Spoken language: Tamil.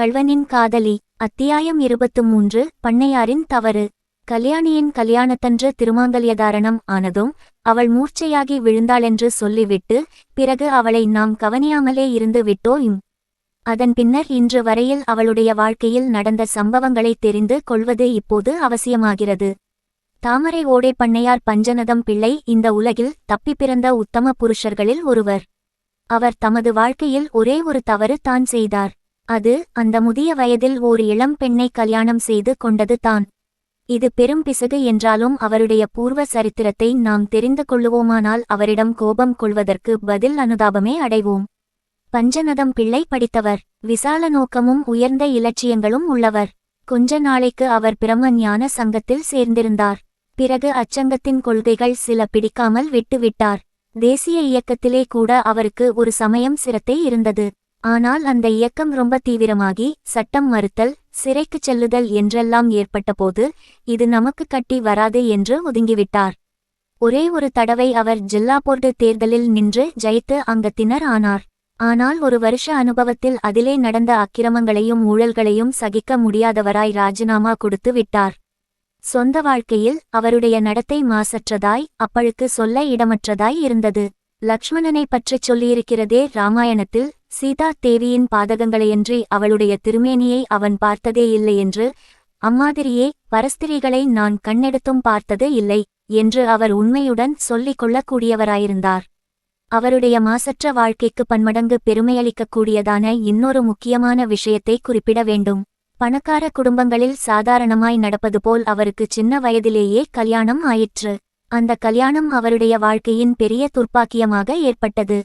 கள்வனின் காதலி அத்தியாயம் இருபத்து மூன்று பண்ணையாரின் தவறு. கல்யாணியின் கல்யாணத்தன்று திருமாங்கல்யதாரணம் ஆனதும் அவள் மூர்ச்சையாகி விழுந்தாளென்று சொல்லிவிட்டு பிறகு அவளை நாம் கவனியாமலே இருந்து விட்டோம். அதன் பின்னர் இன்று வரையில் அவளுடைய வாழ்க்கையில் நடந்த சம்பவங்களை தெரிந்து கொள்வது இப்போது அவசியமாகிறது. தாமரை ஓடை பண்ணையார் பஞ்சநதம் பிள்ளை இந்த உலகில் தப்பி பிறந்த உத்தம புருஷர்களில் ஒருவர். அவர் தமது வாழ்க்கையில் ஒரே ஒரு தவறு தான் செய்தார். அது அந்த முதிய வயதில் ஓர் இளம் பெண்ணை கல்யாணம் செய்து கொண்டது தான். இது பெரும் பிசகு என்றாலும் அவருடைய பூர்வ சரித்திரத்தை நாம் தெரிந்து கொள்ளுவோமானால் அவரிடம் கோபம் கொள்வதற்கு பதில் அனுதாபமே அடைவோம். பஞ்சநதம் பிள்ளை படித்தவர். விசால நோக்கமும் உயர்ந்த இலட்சியங்களும் உள்ளவர். கொஞ்ச நாளைக்கு அவர் பிரம்ம ஞான சங்கத்தில் சேர்ந்திருந்தார். பிறகு அச்சங்கத்தின் கொள்கைகள் சில பிடிக்காமல் விட்டுவிட்டார். தேசிய இயக்கத்திலே கூட அவருக்கு ஒரு சமயம் சிரத்தை இருந்தது. ஆனால் அந்த இயக்கம் ரொம்ப தீவிரமாகி சட்டம் மறுத்தல் சிறைக்குச் செல்லுதல் என்றெல்லாம் ஏற்பட்டபோது இது நமக்கு கட்டி வராது என்று ஒதுங்கிவிட்டார். ஒரே ஒரு தடவை அவர் ஜில்லா போர்டு தேர்தலில் நின்று ஜெயித்து அங்கத்தினர் ஆனார். ஆனால் ஒரு வருஷ அனுபவத்தில் அதிலே நடந்த அக்கிரமங்களையும் ஊழல்களையும் சகிக்க முடியாதவராய் ராஜினாமா கொடுத்து விட்டார். சொந்த வாழ்க்கையில் அவருடைய நடத்தை மாசற்றதாய் அப்பழுக்கு சொல்ல இடமற்றதாய் இருந்தது. லக்ஷ்மணனை பற்றிச் சொல்லியிருக்கிறதே ராமாயணத்தில் சீதா தேவியின் பாதகங்களையன்றி அவளுடைய திருமேனியை அவன் பார்த்ததே இல்லை என்று அம்மாதிரியே பரஸ்திரிகளை நான் கண்ணெடுத்தும் பார்த்தது இல்லை என்று அவர் உண்மையுடன் சொல்லிக் கொள்ளக்கூடியவராயிருந்தார். அவருடைய மாசற்ற வாழ்க்கைக்கு பன்மடங்கு பெருமையளிக்கக்கூடியதான இன்னொரு முக்கியமான விஷயத்தை குறிப்பிட வேண்டும். பணக்கார குடும்பங்களில் சாதாரணமாய் நடப்பது போல் அவருக்கு சின்ன வயதிலேயே கல்யாணம் ஆயிற்று. அந்த கல்யாணம் அவருடைய வாழ்க்கையின் பெரிய துர்ப்பாக்கியமாக ஏற்பட்டது.